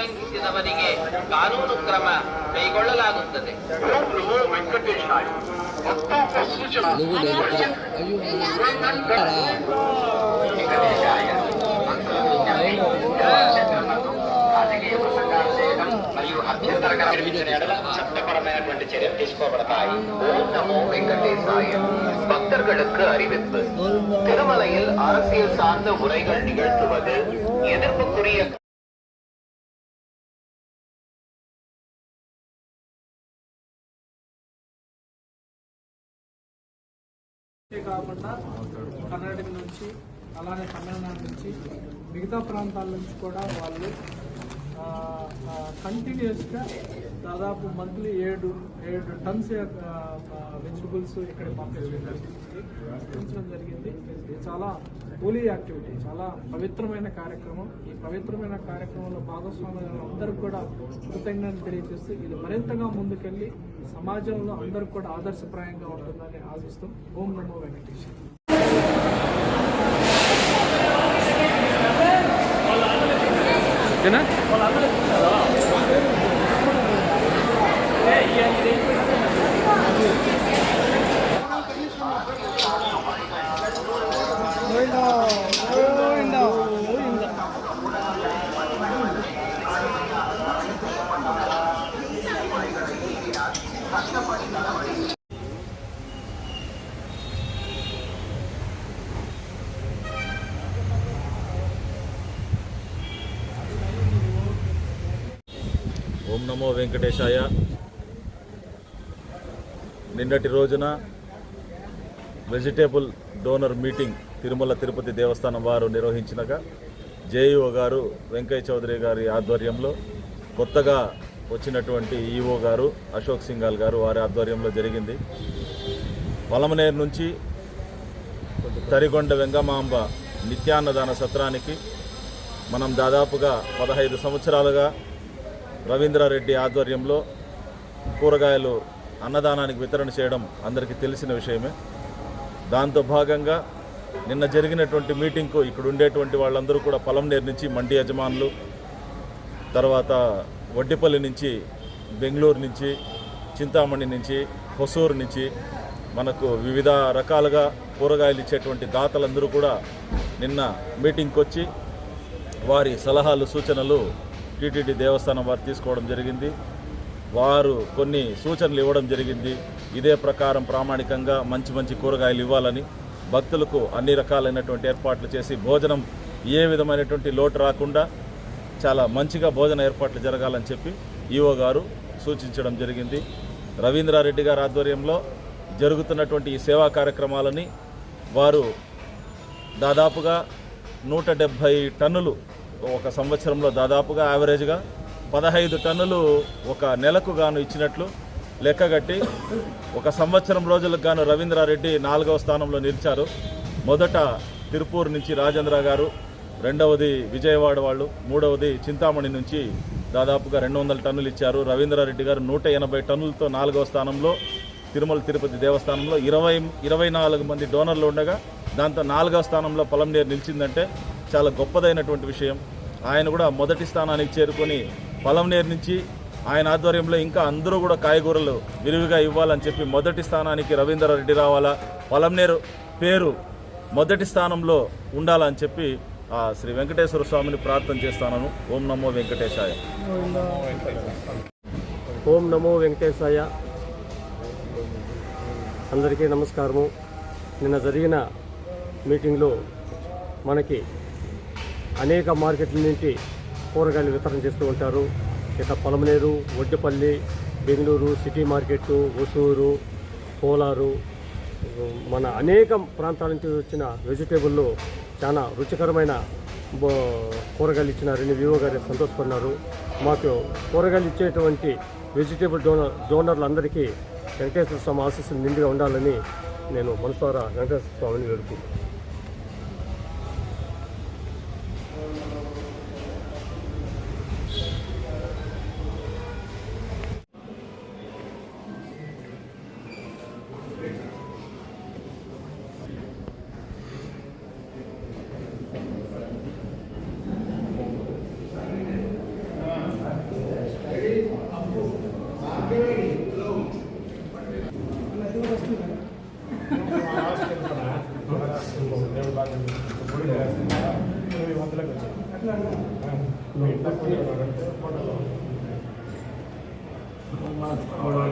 ಉಲ್ಲಂಘಿಸಿದವರಿಗೆ ಕಾನೂನು ಕ್ರಮ ಕೈಗೊಳ್ಳಲಾಗುತ್ತದೆ మరియు అభ్యంతరకర విధించిన ఎడల చట్టపరమైనటువంటి చర్యలు తీసుకోబడతాయి ఓం నమో వెంకటేశాయ பக்தர்களுக்கு அறிவிப்பு திருமலையில் அரசியல் சார்ந்த உரைகள் நிகழ்த்துவது எதிர்ப்புக்குரிய కాకుండా కర్ణాటక నుంచి అలానే తమిళనాడు నుంచి మిగతా ప్రాంతాల నుంచి కూడా వాళ్ళు కంటిన్యూస్గా దాదాపు మంత్లీ ఏడు ఏడు టన్స్ వెజిటబుల్స్ ఇక్కడ పంపించడం జరిగింది. పంపించడం జరిగింది చాలా హోలీ యాక్టివిటీ చాలా పవిత్రమైన కార్యక్రమం. ఈ పవిత్రమైన కార్యక్రమంలో భాగస్వామ్యం అందరూ కూడా కృతజ్ఞతలు తెలియజేస్తూ ఇది మరింతగా ముందుకెళ్ళి సమాజంలో అందరూ కూడా ఆదర్శప్రాయంగా ఉంటుందని ఆశిస్తూ ఓం నమో వెంకటేశ్వర ఓం నమో వెంకటేశాయ. నిన్నటి రోజున vegetable donor meeting Tirumala Tirupati Devasthanam వారు నిర్వహించినగా జేఈఓ గారు వెంకయ్య చౌదరి గారి ఆధ్వర్యంలో కొత్తగా వచ్చినటువంటి ఈఓ గారు అశోక్ సింగాల్ గారు వారి ఆధ్వర్యంలో జరిగింది. పలమనేరు నుంచి తరిగొండ వెంగమాంబ నిత్యాన్నదాన సత్రానికి మనం దాదాపుగా పదహైదు సంవత్సరాలుగా రవీంద్రారెడ్డి ఆధ్వర్యంలో కూరగాయలు అన్నదానానికి వితరణ చేయడం అందరికీ తెలిసిన విషయమే. దాంతో భాగంగా నిన్న జరిగినటువంటి మీటింగ్కు ఇక్కడ ఉండేటువంటి వాళ్ళందరూ కూడా పొలంనేరు నుంచి మండి యజమానులు తర్వాత వడ్డిపల్లి నుంచి బెంగళూరు నుంచి చింతామణి నుంచి హొసూరు నుంచి మనకు వివిధ రకాలుగా కూరగాయలు ఇచ్చేటువంటి దాతలందరూ కూడా నిన్న మీటింగ్కి వచ్చి వారి సలహాలు సూచనలు టీటీడీ దేవస్థానం వారు తీసుకోవడం జరిగింది. వారు కొన్ని సూచనలు ఇవ్వడం జరిగింది. ఇదే ప్రకారం ప్రామాణికంగా మంచి మంచి కూరగాయలు ఇవ్వాలని భక్తులకు అన్ని రకాలైనటువంటి ఏర్పాట్లు చేసి భోజనం ఏ విధమైనటువంటి లోటు రాకుండా చాలా మంచిగా భోజన ఏర్పాట్లు జరగాలని చెప్పి ఈఓ గారు సూచించడం జరిగింది. రవీంద్రారెడ్డి గారి ఆధ్వర్యంలో జరుగుతున్నటువంటి ఈ సేవా కార్యక్రమాలని వారు దాదాపుగా నూట డెబ్భై టన్నులు ఒక సంవత్సరంలో దాదాపుగా యావరేజ్గా పదహైదు టన్నులు ఒక నెలకు గాను ఇచ్చినట్లు లెక్కగట్టి ఒక సంవత్సరం రోజులకు గాను రవీంద్రారెడ్డి నాలుగవ స్థానంలో నిలిచారు. మొదట తిరుపూర్ నుంచి రాజేంద్ర గారు రెండవది విజయవాడ వాళ్ళు మూడవది చింతామణి నుంచి దాదాపుగా రెండు వందల టన్నులు ఇచ్చారు. రవీంద్రారెడ్డి గారు నూట ఎనభై టన్నులతో నాలుగవ స్థానంలో తిరుమల తిరుపతి దేవస్థానంలో ఇరవై ఇరవై నాలుగు మంది డోనర్లు ఉండగా దాంతో నాలుగవ స్థానంలో పొలంనేరు నిలిచిందంటే చాలా గొప్పదైనటువంటి విషయం. ఆయన కూడా మొదటి స్థానానికి చేరుకొని పొలంనేరు నుంచి ఆయన ఆధ్వర్యంలో ఇంకా అందరూ కూడా కాయగూరలు విరివిగా ఇవ్వాలని చెప్పి మొదటి స్థానానికి రవీందర్రెడ్డి రావాలా? పొలంనేరు పేరు మొదటి స్థానంలో ఉండాలని చెప్పి ఆ శ్రీ వెంకటేశ్వర స్వామిని ప్రార్థన చేస్తాను ఓం నమో వెంకటేశాయ. ఓం నమో వెంకటేశాయ. అందరికీ నమస్కారము. నిన్న జరిగిన మీటింగ్లో మనకి అనేక మార్కెట్ల నుండి కూరగాయలు వితరణ చేస్తూ ఉంటారు. ఇక పొలమనేరు ఒడ్డపల్లి బెంగళూరు సిటీ మార్కెట్టు ఒసూరు కోలారు మన అనేక ప్రాంతాల నుంచి వచ్చిన వెజిటేబుల్లో చాలా రుచికరమైన కూరగాయలు ఇచ్చినారని వివో గారు సంతోషపడినారు. మాకు కూరగాయలు ఇచ్చేటువంటి వెజిటేబుల్ డోనర్ డోనర్లందరికీ వెంకటేశ్వర స్వామి ఆశీస్సులు నిండుగా ఉండాలని నేను మనసారా వెంకటేశ్వర స్వామిని వేడుకుంటున్నాను. Thank you.